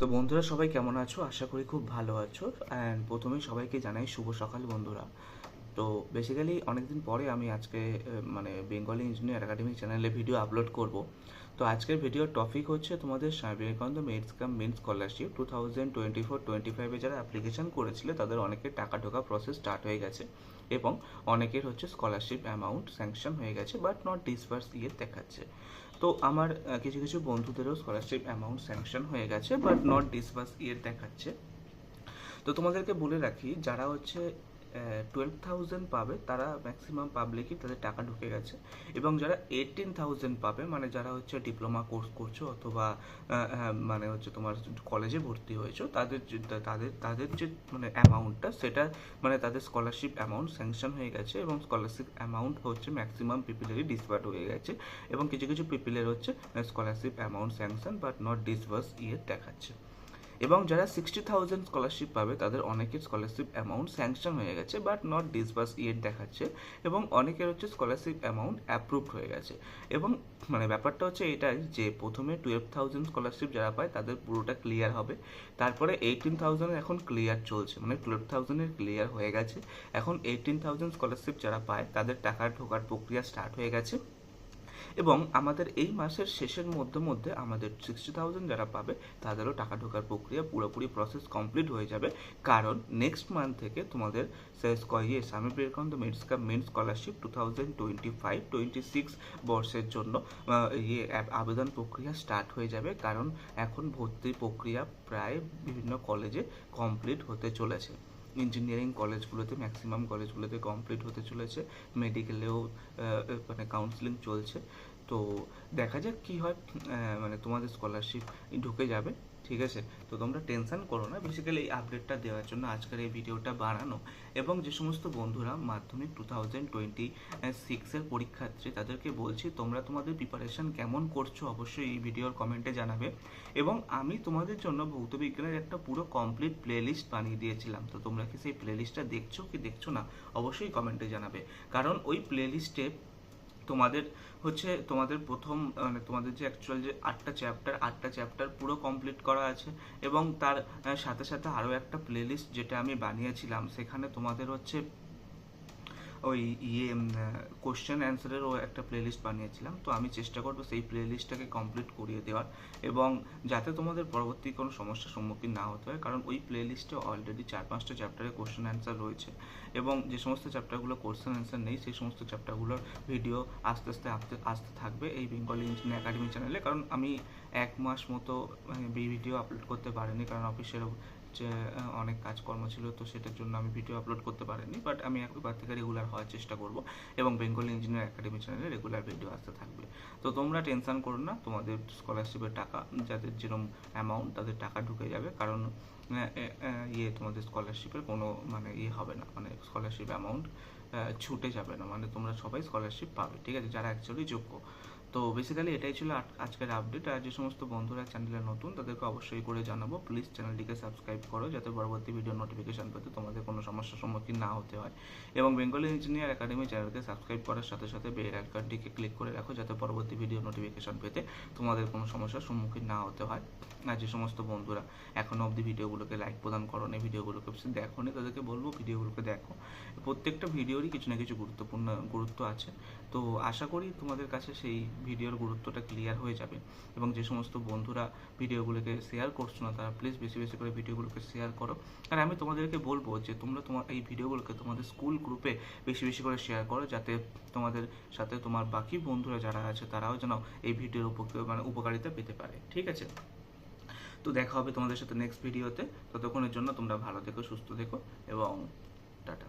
তো বন্ধুরা, সবাই কেমন আছো? আশা করি খুব ভালো আছো। অ্যান্ড প্রথমেই সবাইকে জানাই শুভ সকাল বন্ধুরা। তো বেসিক্যালি অনেকদিন পরে আমি আজকে মানে বেঙ্গলি ইঞ্জিনিয়ার একাডেমি চ্যানেলে ভিডিও আপলোড করব। তো আজকের ভিডিওর টপিক হচ্ছে তোমাদের Swami Vivekananda merits cum means scholarship two thousand twenty four twenty ফাইভে যারা অ্যাপ্লিকেশন করেছিল, তাদের অনেকের টাকা ঢোকা প্রসেস স্টার্ট হয়ে গেছে এবং অনেকের হচ্ছে স্কলারশিপ অ্যামাউন্ট স্যাংশন হয়ে গেছে বাট নট ডিসবার্স ইয়ে দেখাচ্ছে। তো আমার কিছু কিছু বন্ধুদেরও স্কলারশিপ অ্যামাউন্ট স্যাংশন হয়ে গেছে বাট নট ডিসবার্স ইয়ে দেখাচ্ছে। তো তোমাদেরকে বলে রাখি, যারা হচ্ছে টুয়েলভ থাউজেন্ড পাবে, তারা ম্যাক্সিমাম পাবলিকই তাদের টাকা ঢুকে গেছে। এবং যারা এইটিন থাউজেন্ড পাবে মানে যারা হচ্ছে ডিপ্লোমা কোর্স করছ অথবা মানে হচ্ছে তোমার কলেজে ভর্তি হয়েছো, তাদের তাদের তাদের যে মানে অ্যামাউন্টটা সেটা মানে তাদের স্কলারশিপ অ্যামাউন্ট স্যাংশন হয়ে গেছে এবং স্কলারশিপ অ্যামাউন্ট হচ্ছে ম্যাক্সিমাম পিপিলেরই ডিসবার্ট হয়ে গেছে এবং কিছু কিছু পিপিলের হচ্ছে scholarship amount sanction but not disbursed ইয়ে দেখাচ্ছে। এবং যারা সিক্সটি থাউজেন্ড স্কলারশিপ পাবে, তাদের অনেকের স্কলারশিপ অ্যামাউন্ট স্যাংশন হয়ে গেছে বাট নট ডিসবার্স ইয়েট দেখাচ্ছে এবং অনেকের হচ্ছে স্কলারশিপ অ্যামাউন্ট অ্যাপ্রুভড হয়ে গেছে। এবং মানে ব্যাপারটা হচ্ছে এটাই যে প্রথমে টুয়েলভ থাউজেন্ড স্কলারশিপ যারা পায়, তাদের পুরোটা ক্লিয়ার হবে। তারপরে এইটিন থাউজেন্ড এখন ক্লিয়ার চলছে মানে টুয়েলভ থাউজেন্ডের ক্লিয়ার হয়ে গেছে। এখন এইটিন থাউজেন্ড স্কলারশিপ যারা পায়, তাদের টাকা ঢোকার প্রক্রিয়া স্টার্ট হয়ে গেছে। এবং আমাদের এই মাসের শেষের মধ্যে মধ্যে আমাদের সিক্সটি থাউজেন্ড যারা পাবে, তাদেরও টাকা ঢোকার প্রক্রিয়া পুরোপুরি প্রসেস কমপ্লিট হয়ে যাবে। কারণ নেক্সট মান্থ থেকে তোমাদের ইয়ে Swami Vivekananda merits cum means scholarship two thousand twenty five twenty six বর্ষের জন্য ইয়ে আবেদন প্রক্রিয়া স্টার্ট হয়ে যাবে। কারণ এখন ভর্তি প্রক্রিয়া প্রায় বিভিন্ন কলেজে কমপ্লিট হতে চলেছে। ইঞ্জিনিয়ারিং কলেজগুলোতে ম্যাক্সিমাম কলেজগুলোতে কমপ্লিট হতে চলেছে। মেডিকেলেও মানে কাউন্সিলিং চলছে। তো দেখা যাক কি হয় মানে তোমাদের স্কলারশিপ ঢুকে যাবে। ঠিক আছে? তো তোমরা টেনশন করো না। বেসিক্যালি এই আপডেটটা দেওয়ার জন্য আজকের এই ভিডিওটা বানানো এবং যে সমস্ত বন্ধুরা মাধ্যমিক টু থাউজেন্ড টোয়েন্টি সিক্সের পরীক্ষার্থী, তাদেরকে বলছি, তোমরা তোমাদের প্রিপারেশন কেমন করছ অবশ্যই এই ভিডিওর কমেন্টে জানাবে। এবং আমি তোমাদের জন্য ভৌত বিজ্ঞানের একটা পুরো কমপ্লিট প্লেলিস্ট বানিয়ে দিয়েছিলাম। তো তোমরা কি সেই প্লেলিস্টটা দেখছ কি দেখছ না? অবশ্যই কমেন্টে জানাবে। কারণ ওই প্লেলিস্টে তোমাদের হচ্ছে তোমাদের প্রথম মানে তোমাদের যে অ্যাকচুয়াল যে আটটা চ্যাপ্টার আটটা চ্যাপ্টার পুরো কমপ্লিট করা আছে এবং তার সাথে সাথে আরও একটা প্লেলিস্ট যেটা আমি বানিয়েছিলাম। সেখানে তোমাদের হচ্ছে ওই ইয়ে কোশ্চেন অ্যান্সারেরও একটা প্লেলিস্ট বানিয়েছিলাম। তো আমি চেষ্টা করব সেই প্লেলিস্টটাকে কমপ্লিট করিয়ে দেওয়ার এবং যাতে তোমাদের পরবর্তী কোনো সমস্যার সম্মুখীন না হতে হয়, কারণ ওই প্লেলিস্টে অলরেডি চার পাঁচটা চ্যাপ্টারে কোশ্চেন অ্যান্সার রয়েছে এবং যে সমস্ত চ্যাপ্টারগুলো কোশ্চেন অ্যান্সার নেই, সেই সমস্ত চ্যাপ্টারগুলোর ভিডিও আস্তে আস্তে আসতে আসতে থাকবে এই বেঙ্গলি ইঞ্জিনিয়ার একাডেমি চ্যানেলে কারণ আমি এক মাস মতো ভিডিও আপলোড করতে পারিনি কারণ অফিসের যে অনেক কাজকর্ম ছিল, তো সেটার জন্য আমি ভিডিও আপলোড করতে পারিনি বাট আমি একবার থেকে রেগুলার হওয়ার চেষ্টা করব এবং বেঙ্গলি ইঞ্জিনিয়ার একাডেমি চ্যানেলে রেগুলার ভিডিও আসতে থাকবে। তো তোমরা টেনশন করো না, তোমাদের স্কলারশিপের টাকা, যাদের যেরকম অ্যামাউন্ট তাদের টাকা ঢুকে যাবে, কারণ ইয়ে তোমাদের স্কলারশিপের কোনো মানে ইয়ে হবে না মানে স্কলারশিপ অ্যামাউন্ট ছুটে যাবে না মানে তোমরা সবাই স্কলারশিপ পাবে, ঠিক আছে? যারা অ্যাকচুয়ালি যোগ্য। তো বেসিক্যালি এটাই ছিল আজ- আজকের আপডেট আর যে সমস্ত বন্ধুরা চ্যানেলে নতুন, তাদেরকে অবশ্যই করে জানাব। প্লিজ চ্যানেলটিকে সাবস্ক্রাইব করো, যাতে পরবর্তী ভিডিও নোটিফিকেশান পেতে তোমাদের কোনো সমস্যার সম্মুখীন না হতে হয়। এবং বেঙ্গলি ইঞ্জিনিয়ার একাডেমি চ্যানেলকে সাবস্ক্রাইব করার সাথে সাথে বেল আইকনটিকে ক্লিক করে রাখো, যাতে পরবর্তী ভিডিও নোটিফিকেশান পেতে তোমাদের কোনো সমস্যার সম্মুখীন না হতে হয়। আর যে সমস্ত বন্ধুরা এখনও অবধি ভিডিওগুলোকে লাইক প্রদান করো না ভিডিওগুলোকে দেখো নি তাদেরকে বলব ভিডিওগুলোকে দেখো। প্রত্যেকটা ভিডিওরই কিছু না কিছু গুরুত্বপূর্ণ, গুরুত্ব আছে। তো আশা করি তোমাদের কাছে সেই ভিডিওর গুরুত্বটা ক্লিয়ার হয়ে যাবে এবং যে সমস্ত বন্ধুরা ভিডিওগুলোকে শেয়ার করছ না, তারা প্লিজ বেশি বেশি করে ভিডিওগুলোকে শেয়ার করো। আর আমি তোমাদেরকে বলব যে তোমরা তোমার এই ভিডিওগুলোকে তোমাদের স্কুল গ্রুপে বেশি বেশি করে শেয়ার করো, যাতে তোমাদের সাথে তোমার বাকি বন্ধুরা যারা আছে, তারাও যেন এই ভিডিওর উপকার মানে উপকারিতা পেতে পারে। ঠিক আছে? তো দেখা হবে তোমাদের সাথে নেক্সট ভিডিওতে ততক্ষণের জন্য তোমরা ভালো থেকো, সুস্থ থেকো এবং টাটা।